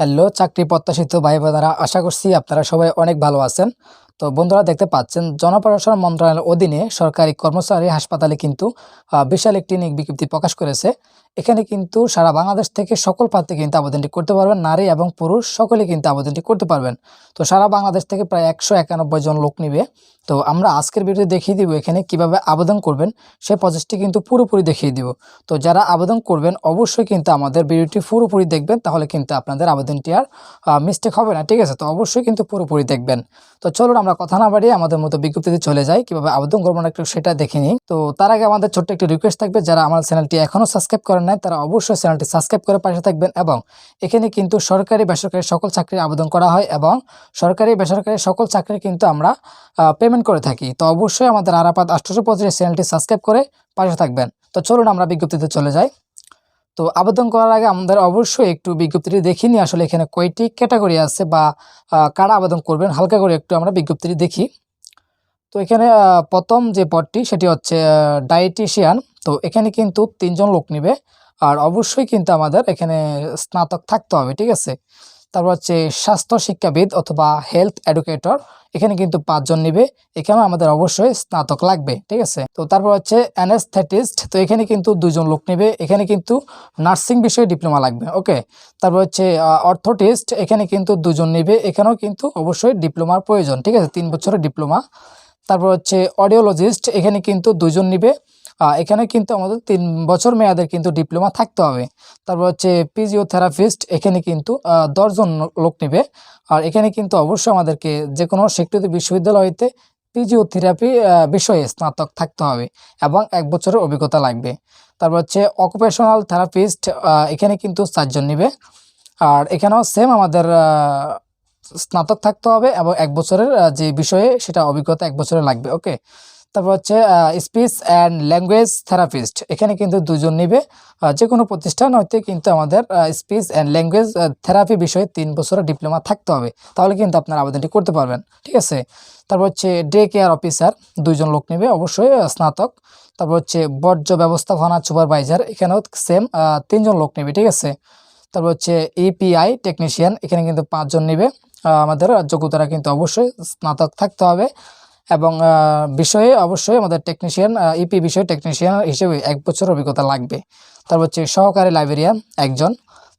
Hello চাকরি প্রত্যাশিত ভাই বোনেরা আশা করছি আপনারা সবাই অনেক ভালো আছেন। তো বন্ধুরা দেখতে পাচ্ছেন, জনপ্রশাসন মন্ত্রণালয়ের অধীনে সরকারি কর্মচারী হাসপাতালে কিন্তু বিশাল একটি নিয়োগ বিজ্ঞপ্তি প্রকাশ করেছে। এখানে কিন্তু সারা বাংলাদেশ থেকে সকল প্রার্থী কিন্তু আবেদনটি করতে পারবেন, নারী এবং পুরুষ সকলে কিন্তু আবেদনটি করতে পারবেন। তো সারা বাংলাদেশ থেকে প্রায় একশো একানব্বই জন লোক নিবে। তো আমরা আজকের ভিডিও দেখিয়ে দিব এখানে কীভাবে আবেদন করবেন সেই প্রসেসটি কিন্তু পুরোপুরি দেখিয়ে দিব। তো যারা আবেদন করবেন, অবশ্যই কিন্তু আমাদের ভিডিওটি পুরোপুরি দেখবেন, তাহলে কিন্তু আপনাদের আবেদনটি আর মিস্টেক হবে না, ঠিক আছে? তো অবশ্যই কিন্তু পুরোপুরি দেখবেন। তো চলুন আমরা কথা না বাড়িয়ে আমাদের মতো বিজ্ঞপ্তিতে চলে যাই। কীভাবে আবেদন করব না একটু সেটা দেখে নিই। তো তার আগে আমাদের ছোট্ট একটি রিকোয়েস্ট থাকবে, যারা আমার চ্যানেলটি এখনও সাবস্ক্রাইব করেন নাই, তারা অবশ্যই চ্যানেলটি সাবস্ক্রাইব করে পাশে থাকবেন এবং এখানে কিন্তু সরকারি বেসরকারি সকল চাকরির আবেদন করা হয় এবং সরকারি বেসরকারি সকল চাকরি কিন্তু আমরা পেমেন্ট করে থাকি। তো অবশ্যই আমাদের আরাপাত আষ্টশো পঁচিশ চ্যানেলটি সাবস্ক্রাইব করে পাশে থাকবেন। তো চলুন আমরা বিজ্ঞপ্তিতে চলে যাই। তো আবেদন করার আগে আমাদের অবশ্যই একটু বিজ্ঞপ্তিটি দেখে নিই, আসলে এখানে কয়টি ক্যাটাগরি আছে বা কারা আবেদন করবেন, হালকা করে একটু আমরা বিজ্ঞপ্তিটি দেখি। তো এখানে প্রথম যে পদটি সেটি হচ্ছে ডায়েটিশিয়ান তো এখানে কিন্তু তিনজন লোক নেবে। আর অবশ্যই কিন্তু আমাদের এখানে স্নাতক থাকতে হবে, ঠিক আছে? তারপর হচ্ছে স্বাস্থ্য শিক্ষাবিদ অথবা হেলথ এডুকেটর এখানে কিন্তু পাঁচজন নিবে। এখানে আমাদের অবশ্যই স্নাতক লাগবে, ঠিক আছে? তো তারপর হচ্ছে অ্যানেস্থেটিস্ট তো এখানে কিন্তু দুজন লোক নেবে। এখানে কিন্তু নার্সিং বিষয়ে ডিপ্লোমা লাগবে, ওকে? তারপর হচ্ছে অর্থোটিস্ট এখানে কিন্তু দুজন নেবে। এখানেও কিন্তু অবশ্যই ডিপ্লোমার প্রয়োজন, ঠিক আছে? তিন বছরের ডিপ্লোমা তারপর হচ্ছে অডিওলজিস্ট এখানে কিন্তু দুজন নিবে। এখানে কিন্তু আমাদের তিন বছর মেয়াদের কিন্তু ডিপ্লোমা থাকতে হবে। তারপর হচ্ছে ফিজিওথেরাপিস্ট এখানে কিন্তু দশজন লোক নেবে। আর এখানে কিন্তু অবশ্যই আমাদেরকে যে কোনো স্বীকৃত বিশ্ববিদ্যালয় হইতে ফিজিওথেরাপি বিষয়ে স্নাতক থাকতে হবে এবং এক বছরের অভিজ্ঞতা লাগবে। তারপর হচ্ছে অকুপেশনাল থেরাপিস্ট এখানে কিন্তু চারজন নেবে। আর এখানেও সেম আমাদের স্নাতক থাকতে হবে এবং এক বছরের যে বিষয়ে সেটা অভিজ্ঞতা এক বছরে লাগবে ওকে তারপর হচ্ছে স্পিচ অ্যান্ড ল্যাঙ্গুয়েজ থেরাপিস্ট এখানে কিন্তু দুজন নিবে। যে কোনো প্রতিষ্ঠান হইতে কিন্তু আমাদের স্পিচ অ্যান্ড ল্যাঙ্গুয়েজ থেরাপি বিষয়ে তিন বছরের ডিপ্লোমা থাকতে হবে। তাহলে কিন্তু আপনার আবেদনটি করতে পারবেন। ঠিক আছে? তারপর হচ্ছে ডে কেয়ার অফিসার দুইজন লোক নেবে অবশ্যই স্নাতক। তারপর হচ্ছে, বর্জ্য ব্যবস্থাপনা সুপারভাইজার এখানেও সেম তিনজন লোক নেবে। ঠিক আছে? তারপর হচ্ছে ইপিআই টেকনিশিয়ান এখানে কিন্তু পাঁচজন নেবে। আমাদের যোগ্যতারা কিন্তু অবশ্যই স্নাতক থাকতে হবে। এবং বিষয়ে অবশ্যই আমাদের টেকনিশিয়ান ইপি বিষয়ে টেকনিশিয়ান হিসেবে এক বছর অভিজ্ঞতা লাগবে। তারপর হচ্ছে সহকারী লাইব্রেরিয়ান একজন।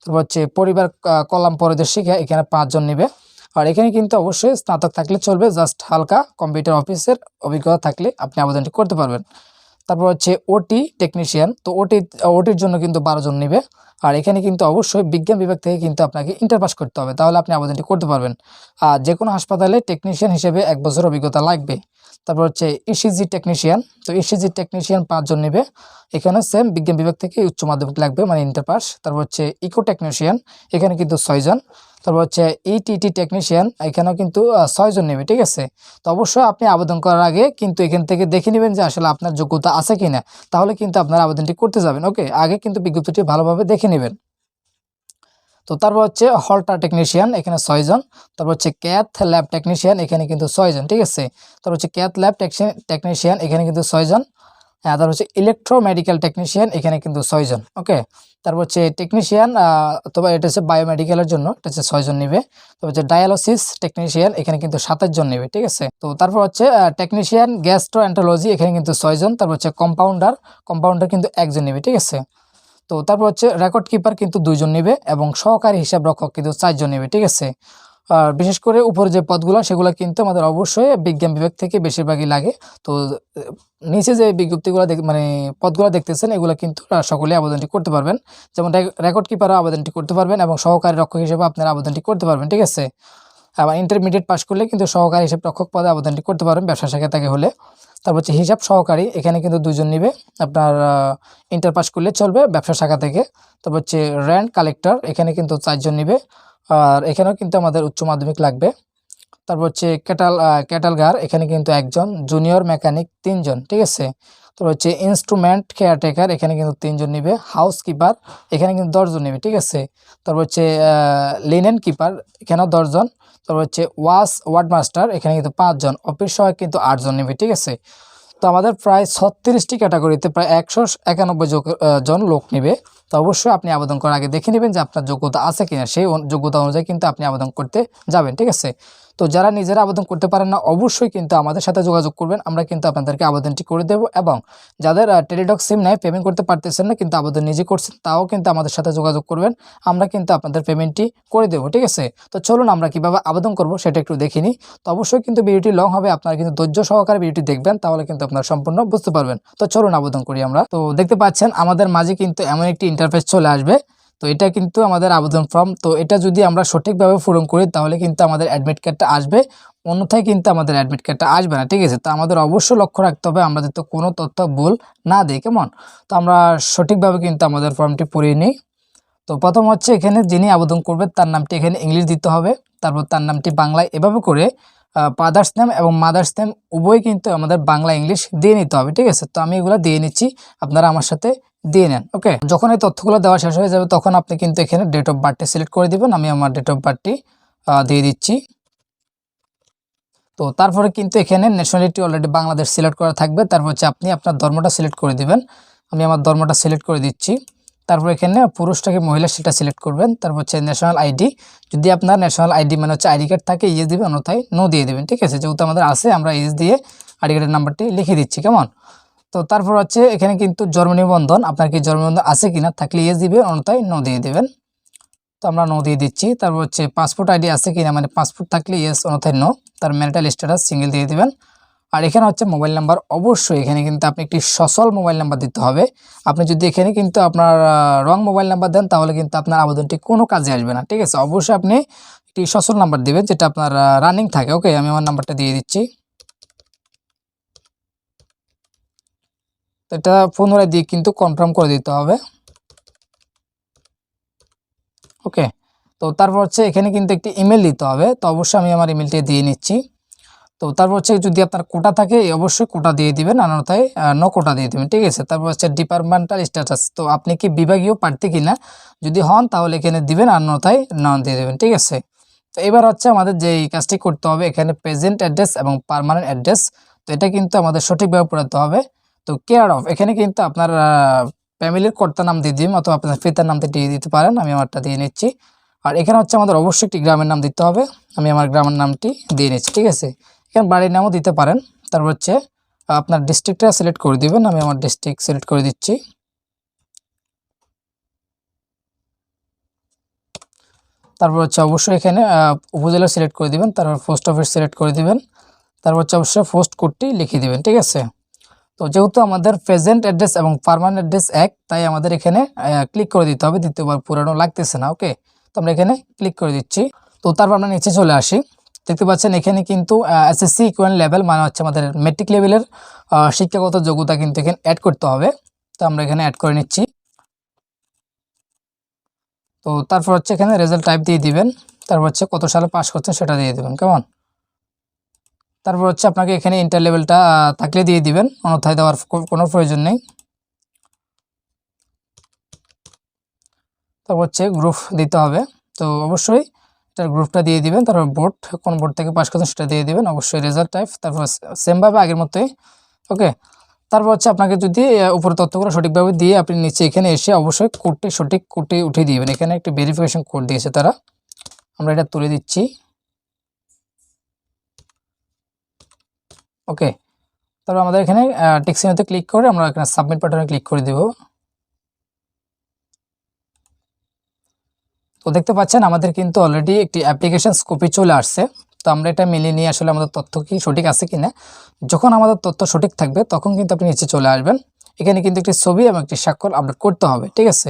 তারপর হচ্ছে পরিবার কলাম পরিদর্শিকা এখানে পাঁচজন নেবে। আর এখানে কিন্তু অবশ্যই স্নাতক থাকলে চলবে, জাস্ট হালকা কম্পিউটার অফিসের অভিজ্ঞতা থাকলে আপনি আবেদনটি করতে পারবেন। তারপর হচ্ছে ওটি টেকনিশিয়ান তো ওটি ওটির জন্য কিন্তু বারো জন নেবে। আর এখানে কিন্তু অবশ্যই বিজ্ঞান বিভাগ থেকে কিন্তু আপনাকে ইন্টার পাস করতে হবে। তাহলে আপনি আবেদনটি করতে পারবেন। আর যে কোনো হাসপাতালে টেকনিশিয়ান হিসেবে এক বছর অভিজ্ঞতা লাগবে। তারপর হচ্ছে ইসিজি টেকনিশিয়ান তো ইসিজি টেকনিশিয়ান পাঁচজন নেবে। এখানে সেম বিজ্ঞান বিভাগ থেকে উচ্চ মাধ্যমিক লাগবে মানে ইন্টার পাস তারপর হচ্ছে ইকো টেকনিশিয়ান এখানে কিন্তু ছয়জন তারপর হচ্ছে ইটিটি টেকনিশিয়ান এখানেও কিন্তু ছয়জন নেবে, ঠিক আছে? তো অবশ্যই আপনি আবেদন করার আগে কিন্তু এখান থেকে দেখে নেবেন যে আসলে আপনার যোগ্যতা আছে কিনা। তাহলে কিন্তু আপনার আবেদনটি করতে যাবেন, ওকে? আগে কিন্তু বিজ্ঞপ্তিটি ভালোভাবে দেখে নেবেন। তো তারপর হচ্ছে হলটার টেকনিশিয়ান এখানে ছয়জন। তারপর হচ্ছে ক্যাথ ল্যাব টেকনিশিয়ান এখানে কিন্তু ছয়জন, ঠিক আছে? তারপর হচ্ছে ক্যাথ ল্যাব টেকনিশিয়ান এখানে কিন্তু ছয়জন। হ্যাঁ তারপর ইলেকট্রো মেডিকেল টেকনিশিয়ান এখানে কিন্তু ছয়জন ওকে তারপর হচ্ছে টেকনিশিয়ান অথবা এটা হচ্ছে বায়োমেডিক্যালের জন্য, এটা হচ্ছে ছয়জন নেবে। তারপর হচ্ছে ডায়ালিসিস টেকনিশিয়ান এখানে কিন্তু সাতাশ জন নেবে, ঠিক আছে? তো তারপর হচ্ছে টেকনিশিয়ান গ্যাস্ট্রোএন্টোলজি এখানে কিন্তু ছয়জন, তারপর হচ্ছে কম্পাউন্ডার কম্পাউন্ডার কিন্তু একজন নেবে, ঠিক আছে? তো তারপর হচ্ছে রেকর্ড কিপার কিন্তু দুইজন নেবে, এবং সহকারী হিসাব রক্ষক কিন্তু চারজন নেবে, ঠিক আছে? বিশেষ করে উপরে যে পদগুলো সেগুলো কিন্তু আমাদের অবশ্যই বিজ্ঞান বিভাগ থেকে বেশিরভাগই লাগে। তো নিচে যে বিজ্ঞপ্তিগুলো মানে পদগুলো দেখতেছেন এগুলো কিন্তু আহ, সকলেই আবেদনটি করতে পারবেন। যেমন রেকর্ড কিপারও আবেদনটি করতে পারবেন এবং সহকারী রক্ষক হিসেবে আপনারা আবেদনটি করতে পারবেন ঠিক আছে? আবার ইন্টারমিডিয়েট পাস করলে কিন্তু সহকারী হিসাব রক্ষক পদে আবেদনটি করতে পারবেন ব্যবসা শাখা থেকে হলে। তারপর হচ্ছে হিসাব সহকারী এখানে কিন্তু দুজন নিবে। আপনার ইন্টার পাস করলে চলবে ব্যবসা শাখা থেকে। তারপর হচ্ছে র্যান্ড কালেক্টর এখানে কিন্তু চারজন নিবে। আর এখানেও কিন্তু আমাদের উচ্চ মাধ্যমিক লাগবে। তারপর হচ্ছে ক্যাটাল ক্যাটালগার এখানে কিন্তু একজন জুনিয়র মেকানিক, তিনজন, ঠিক আছে? তারপর হচ্ছে ইনস্ট্রুমেন্ট কেয়ারটেকার এখানে কিন্তু তিনজন নিবে। হাউস কিপার এখানে কিন্তু দশজন নেবে, ঠিক আছে? তারপর হচ্ছে লিনেন কিপার এখানেও দশজন। তারপর হচ্ছে ওয়াশ ওয়ার্ড মাস্টার এখানে কিন্তু পাঁচজন। অফিস সহায়ক কিন্তু আটজন নেবে, ঠিক আছে? তো আমাদের প্রায় ছত্রিশটি ক্যাটাগরিতে প্রায় একশো একানব্বই জন লোক নেবে। তো অবশ্যই আপনি আবেদন করার আগে দেখে নেবেন যে আপনার যোগ্যতা আছে কিনা। সেই যোগ্যতা অনুযায়ী কিন্তু আপনি আবেদন করতে যাবেন, ঠিক আছে? তো যারা নিজেরা আবেদন করতে পারেন না, অবশ্যই কিন্তু আমাদের সাথে যোগাযোগ করবেন। আমরা কিন্তু আপনাদেরকে আবেদনটি করে দেবো এবং যাদের টেলিডক সিম নেয় পেমেন্ট করতে পারতেছেন না, কিন্তু আবেদন নিজে করছেন, তাও কিন্তু আমাদের সাথে যোগাযোগ করবেন। আমরা কিন্তু আপনাদের পেমেন্টটি করে দেবো, ঠিক আছে? তো চলুন আমরা কীভাবে আবেদন করব সেটা একটু দেখিনি তো অবশ্যই কিন্তু ভিডিওটি লং হবে, আপনারা কিন্তু ধৈর্য সহকারে ভিডিওটি দেখবেন, তাহলে কিন্তু আপনারা সম্পূর্ণ বুঝতে পারবেন। তো চলুন আবেদন করি আমরা। তো দেখতে পাচ্ছেন, আমাদের মাঝে কিন্তু এমন একটি ইন্টারফেস চলে আসবে। তো এটা কিন্তু আমাদের আবেদন ফর্ম তো এটা যদি আমরা সঠিকভাবে পূরণ করি, তাহলে কিন্তু আমাদের অ্যাডমিট কার্ডটা আসবে। অন্যথায় কিন্তু আমাদের অ্যাডমিট কার্ডটা আসবে না, ঠিক আছে? তো আমাদের অবশ্যই লক্ষ্য রাখতে হবে, আমরা যাতে কোনো তথ্য ভুল না দিই, কেমন? তো আমরা সঠিকভাবে কিন্তু আমাদের ফর্মটি পড়িয়ে নিই। তো প্রথম হচ্ছে এখানে যিনি আবেদন করবে, তার নামটি এখানে ইংলিশ দিতে হবে। তারপর তার নামটি বাংলায় এভাবে করে ফাদার্স নেম এবং মাদার্স নেম উভয় কিন্তু আমাদের বাংলা, ইংলিশ দিয়ে নিতে হবে, ঠিক আছে? তো আমি এগুলো দিয়ে নিচ্ছি। আপনারা আমার সাথে দিয়ে নেন ওকে যখন এই তথ্যগুলো দেওয়া শেষ হয়ে যাবে, তখন আপনি কিন্তু এখানে ডেট অফ বার্থটি সিলেক্ট করে দিবেন। আমি আমার ডেট অফ বার্থটি দিয়ে দিচ্ছি। তো তারপরে কিন্তু এখানে ন্যাশনালিটি অলরেডি বাংলাদেশ সিলেক্ট করা থাকবে। তারপর হচ্ছে আপনি আপনার ধর্মটা সিলেক্ট করে দিবেন। আমি আমার ধর্মটা সিলেক্ট করে দিচ্ছি। তারপর এখানে পুরুষটাকে মহিলা সেটা সিলেক্ট করবেন। তারপর হচ্ছে ন্যাশনাল আইডি যদি আপনার ন্যাশনাল আইডি মানে হচ্ছে আইডি কার্ড থাকে ইয়েস দিবেন, অন্যথায় নো দিয়ে দেবেন। ঠিক আছে? যেহেতু আমাদের আছে, আমরা ইয়েস দিয়ে আইডি কার্ডের নাম্বারটি লিখে দিচ্ছি, কেমন? তো তারপর হচ্ছে এখানে কিন্তু জন্ম নিবন্ধন, আপনার কি জন্ম নিবন্ধন আছে কিনা থাকলে ইয়েস দিবে অন্যথায় নো দিয়ে দেবেন। তো আমরা নো দিয়ে দিচ্ছি। তারপর হচ্ছে পাসপোর্ট আইডি আছে কিনা মানে পাসপোর্ট থাকলে ইয়েস অন্যথায় নো তার ম্যারিটাল স্ট্যাটাস সিঙ্গেল দিয়ে দেবেন। আর এখানে হচ্ছে মোবাইল নাম্বার অবশ্যই এখানে কিন্তু আপনি একটি সচল মোবাইল নাম্বার দিতে হবে। আপনি যদি এখানে কিন্তু আপনার রং মোবাইল নাম্বার দেন, তাহলে কিন্তু আপনার আবেদনটি কোনো কাজে আসবে না, ঠিক আছে? অবশ্যই আপনি একটি সচল নাম্বার দিবেন, যেটা আপনার রানিং থাকে ওকে আমি আমার নাম্বারটা দিয়ে দিচ্ছি। এটা পুনরায় দিয়ে কিন্তু কনফার্ম করে দিতে হবে। ওকে তো তারপর হচ্ছে এখানে কিন্তু একটি ইমেল দিতে হবে, তো অবশ্যই আমি আমার ইমেলটি দিয়ে নিচ্ছি। তো তারপর হচ্ছে যদি আপনার কোটা থাকে অবশ্যই কোটা দিয়ে দিবেন, অন্যথায় ন কোটা দিয়ে দিবেন, ঠিক আছে? তারপর হচ্ছে ডিপার্টমেন্টাল স্ট্যাটাস তো আপনি কি বিভাগীয় প্রার্থী কিনা যদি হন তাহলে এখানে দিবেন, অন্যথায় নন দিয়ে দেবেন, ঠিক আছে? তো এবার হচ্ছে আমাদের যে কাজটি করতে হবে, এখানে প্রেজেন্ট অ্যাড্রেস এবং পার্মানেন্ট অ্যাড্রেস তো এটা কিন্তু আমাদের সঠিকভাবে পড়াতে হবে। তো কেয়ার অফ এখানে কিন্তু আপনার ফ্যামিলির কর্তার নাম দিয়ে দিন অথবা আপনার পিতার নামটা দিয়ে দিতে পারেন, আমি আমারটা দিয়ে নিচ্ছি। আর এখানে হচ্ছে আমাদের অবশ্যই একটি গ্রামের নাম দিতে হবে, আমি আমার গ্রামের নামটি দিয়ে নিচ্ছি, ঠিক আছে? এখানে বাড়ির নামও দিতে পারেন, তারপর হচ্ছে আপনার ডিস্ট্রিক্টটা সিলেক্ট করে দিবেন, আমি আমার ডিস্ট্রিক্ট সিলেক্ট করে দিচ্ছি। তারপর হচ্ছে অবশ্যই এখানে উপজেলা সিলেক্ট করে দিবেন, তারপর পোস্ট অফিস সিলেক্ট করে দিবেন, তারপর হচ্ছে অবশ্যই পোস্ট কোডটি লিখে দিবেন, ঠিক আছে? তো যেহেতু আমাদের প্রেজেন্ট অ্যাড্রেস এবং পারমানেন্ট অ্যাড্রেস এক, তাই আমাদের এখানে ক্লিক করে দিতে হবে। দ্বিতীয়বার পুরানো লাগতেছে না ওকে তো আমরা এখানে ক্লিক করে দিচ্ছি। তো তারপর আমরা নিচে চলে আসি। দেখতে পাচ্ছেন এখানে কিন্তু এসএসসি ইকুয়াল লেভেল মানে হচ্ছে আমাদের মেট্রিক লেভেলের শিক্ষাগত যোগ্যতা কিন্তু এখানে অ্যাড করতে হবে। তো আমরা এখানে অ্যাড করে নিচ্ছি। তো তারপর হচ্ছে এখানে রেজাল্ট টাইপ দিয়ে দিবেন। তারপর হচ্ছে কত সালে পাস করছেন সেটা দিয়ে দেবেন, কেমন? তারপর হচ্ছে আপনাকে এখানে ইন্টার লেভেলটা থাকলে দিয়ে দিবেন। অন্যথায় দেওয়ার কোনো প্রয়োজন নেই। তারপর হচ্ছে গ্রুপ দিতে হবে। তো অবশ্যই এটার গ্রুপটা দিয়ে দিবেন। তারপর বোর্ড কোন বোর্ড থেকে পাস করছেন সেটা দিয়ে দিবেন। অবশ্যই রেজাল্ট টাইপ তারপর সেমভাবে আগের মতোই ওকে তারপর হচ্ছে আপনাকে যদি আহ, উপরের তথ্যগুলো সঠিকভাবে দিয়ে আপনি নিচে এখানে এসে অবশ্যই কোডটি সঠিক কোডটি উঠিয়ে দিবেন। এখানে একটি ভেরিফিকেশন কোড দিয়েছে তারা। আমরা এটা তুলে দিচ্ছি। ওকে তারপর আমাদের এখানে টেক্সিনোতে ক্লিক করে আমরা এখানে সাবমিট বাটনে ক্লিক করে দেব। তো দেখতে পাচ্ছেন, আমাদের কিন্তু অলরেডি একটি অ্যাপ্লিকেশন কপি চলে আসছে। তো আমরা এটা মিলিয়ে নিয়ে আসলে আমাদের তথ্য কি সঠিক আছে কিনা। যখন আমাদের তথ্য সঠিক থাকবে, তখন কিন্তু আপনি নিচে চলে আসবেন। এখানে কিন্তু একটি ছবি এবং একটি স্বাক্ষর আপলোড করতে হবে, ঠিক আছে?